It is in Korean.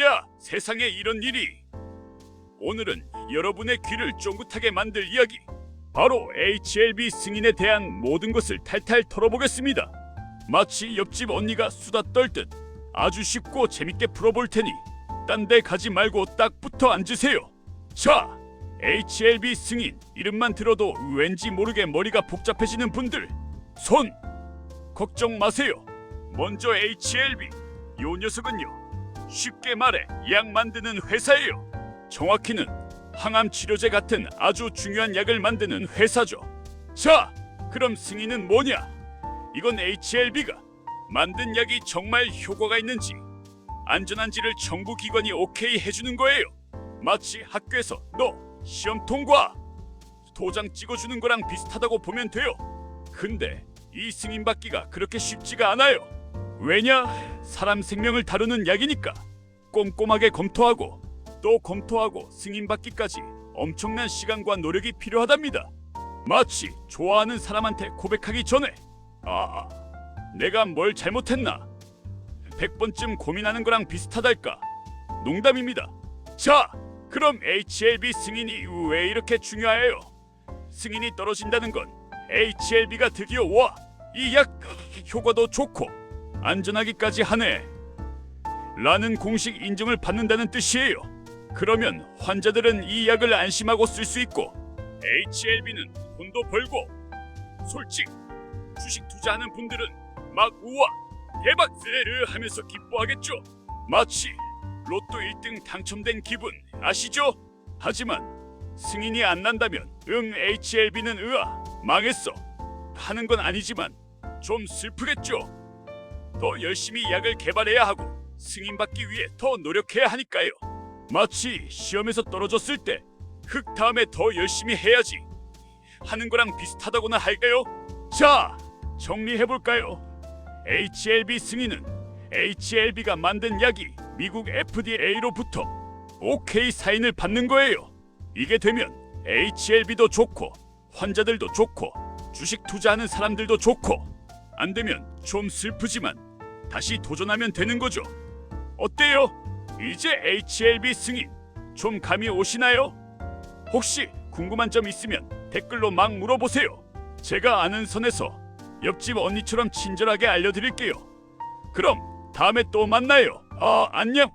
야, 세상에 이런 일이. 오늘은 여러분의 귀를 쫑긋하게 만들 이야기. 바로 HLB 승인에 대한 모든 것을 탈탈 털어보겠습니다. 마치 옆집 언니가 수다 떨 듯 아주 쉽고 재밌게 풀어볼 테니 딴 데 가지 말고 딱 붙어 앉으세요. 자, HLB 승인 이름만 들어도 왠지 모르게 머리가 복잡해지는 분들 손 걱정 마세요. 먼저 HLB 요 녀석은요 쉽게 말해 약 만드는 회사예요. 정확히는 항암 치료제 같은 아주 중요한 약을 만드는 회사죠. 자, 그럼 승인은 뭐냐? 이건 HLB가 만든 약이 정말 효과가 있는지 안전한지를 정부 기관이 오케이 해주는 거예요. 마치 학교에서 너 시험 통과 도장 찍어주는 거랑 비슷하다고 보면 돼요. 근데 이 승인 받기가 그렇게 쉽지가 않아요. 왜냐? 사람 생명을 다루는 약이니까 꼼꼼하게 검토하고 또 검토하고 승인 받기까지 엄청난 시간과 노력이 필요하답니다. 마치 좋아하는 사람한테 고백하기 전에 아, 내가 뭘 잘못했나? 100번쯤 고민하는 거랑 비슷하달까? 농담입니다. 자, 그럼 HLB 승인이 왜 이렇게 중요해요? 승인이 떨어진다는 건 HLB가 드디어 와! 이 약 효과도 좋고 안전하기까지 하네. 라는 공식 인정을 받는다는 뜻이에요. 그러면 환자들은 이 약을 안심하고 쓸 수 있고 HLB는 돈도 벌고 솔직 주식 투자하는 분들은 막 우와 대박 세를 하면서 기뻐하겠죠. 마치 로또 1등 당첨된 기분 아시죠? 하지만 승인이 안 난다면 응 HLB는 으아 망했어 하는 건 아니지만 좀 슬프겠죠. 더 열심히 약을 개발해야 하고 승인받기 위해 더 노력해야 하니까요. 마치 시험에서 떨어졌을 때 흙 다음에 더 열심히 해야지 하는 거랑 비슷하다고나 할까요? 자, 정리해 볼까요? HLB 승인은 HLB가 만든 약이 미국 FDA로부터 OK 사인을 받는 거예요. 이게 되면 HLB도 좋고 환자들도 좋고 주식 투자하는 사람들도 좋고 안 되면 좀 슬프지만 다시 도전하면 되는 거죠. 어때요? 이제 HLB 승인 좀 감이 오시나요? 혹시 궁금한 점 있으면 댓글로 막 물어보세요. 제가 아는 선에서 옆집 언니처럼 친절하게 알려드릴게요. 그럼 다음에 또 만나요. 아, 안녕.